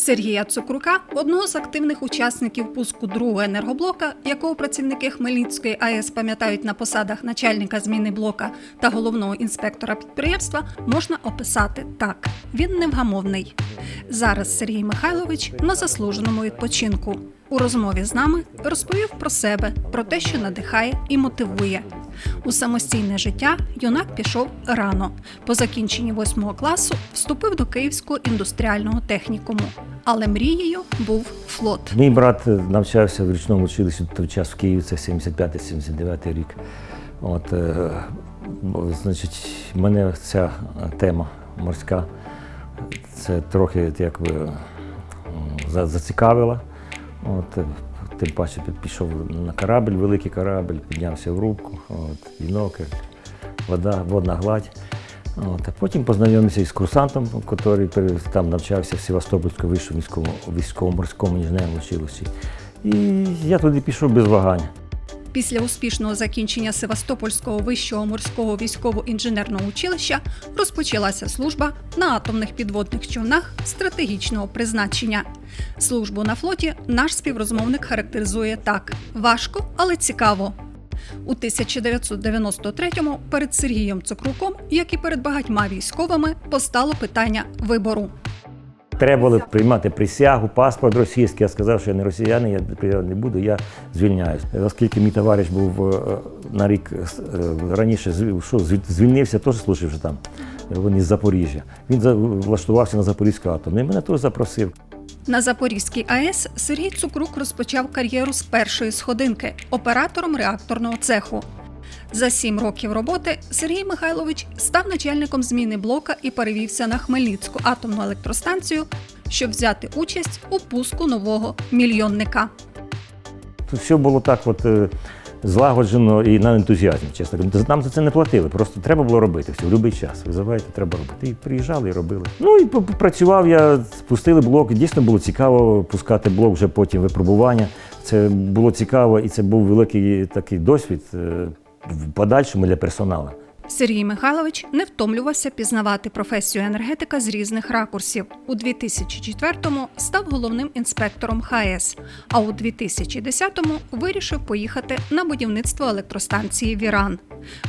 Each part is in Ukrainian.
Сергія Цукрука, одного з активних учасників пуску другого енергоблока, якого працівники Хмельницької АЕС пам'ятають на посадах начальника зміни блока та головного інспектора підприємства, можна описати так: він невгамовний. Зараз Сергій Михайлович на заслуженому відпочинку. У розмові з нами розповів про себе, про те, що надихає і мотивує. У самостійне життя юнак пішов рано. По закінченні восьмого класу вступив до Київського індустріального технікуму. Але мрією був флот. Мій брат навчався в річному училищі той час в Києві, це 75-79 рік. От, е, значить, мене ця тема морська це трохи якби зацікавила. От, тим паче пішов на корабль, великий корабль, піднявся в рубку, от, бінокль, вода, водна гладь. От, а потім познайомився із курсантом, який там навчався в Севастопольському вищому військово-морському інженерному училищі. І я туди пішов без вагань. Після успішного закінчення Севастопольського вищого морського військово-інженерного училища розпочалася служба на атомних підводних човнах стратегічного призначення. Службу на флоті наш співрозмовник характеризує так: важко, але цікаво. У 1993-му перед Сергієм Цукруком, як і перед багатьма військовими, постало питання вибору. Треба було приймати присягу, паспорт російський. Я сказав, що я не росіянин, я не буду, я звільняюсь. Оскільки мій товариш був е, на рік е, раніше зві- що, звільнився, теж служив там. Він із Запоріжжя. Він влаштувався на Запорізьку атомну. І мене теж запросив. На Запорізькій АЕС Сергій Цукрук розпочав кар'єру з першої сходинки оператором реакторного цеху. За сім років роботи Сергій Михайлович став начальником зміни блока і перевівся на Хмельницьку атомну електростанцію, щоб взяти участь у пуску нового мільйонника. Тут все було так от е, злагоджено і на ентузіазмі, чесно кажучи. Нам за це не платили, просто треба було робити все, в будь-який час. Визиваєте, треба робити. І приїжджали і робили. Ну і по- працював я, спустили блок. Дійсно було цікаво пускати блок вже потім випробування. Це було цікаво і це був великий такий досвід е, в подальшому для персоналу. Сергій Михайлович не втомлювався пізнавати професію енергетика з різних ракурсів. У 2004-му став головним інспектором ХАЕС, а у 2010-му вирішив поїхати на будівництво електростанції Віран.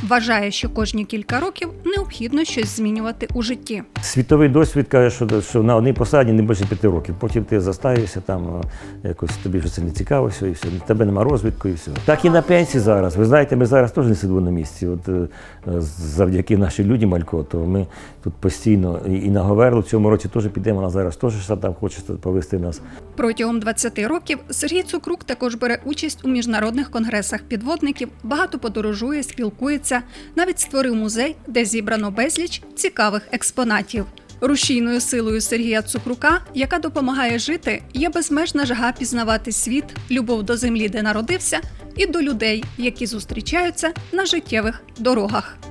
Вважає, що кожні кілька років необхідно щось змінювати у житті. Світовий досвід каже, що, на одній посаді не більше п'яти років. Потім ти застаєшся там, е, якось тобі вже це не цікаво, все, і все. в тебе нема розвитку і все. Так і на пенсії зараз. Ви знаєте, ми зараз теж не сидимо на місці. От е, завдяки нашій люді Малько, то ми тут постійно і, на Говерлу в цьому році теж підемо. Вона зараз теж там хоче повести нас. Протягом 20 років Сергій Цукрук також бере участь у міжнародних конгресах підводників, багато подорожує, спілкується, навіть створив музей, де зібрано безліч цікавих експонатів. Рушійною силою Сергія Цукрука, яка допомагає жити, є безмежна жага пізнавати світ, любов до землі, де народився, і до людей, які зустрічаються на життєвих дорогах.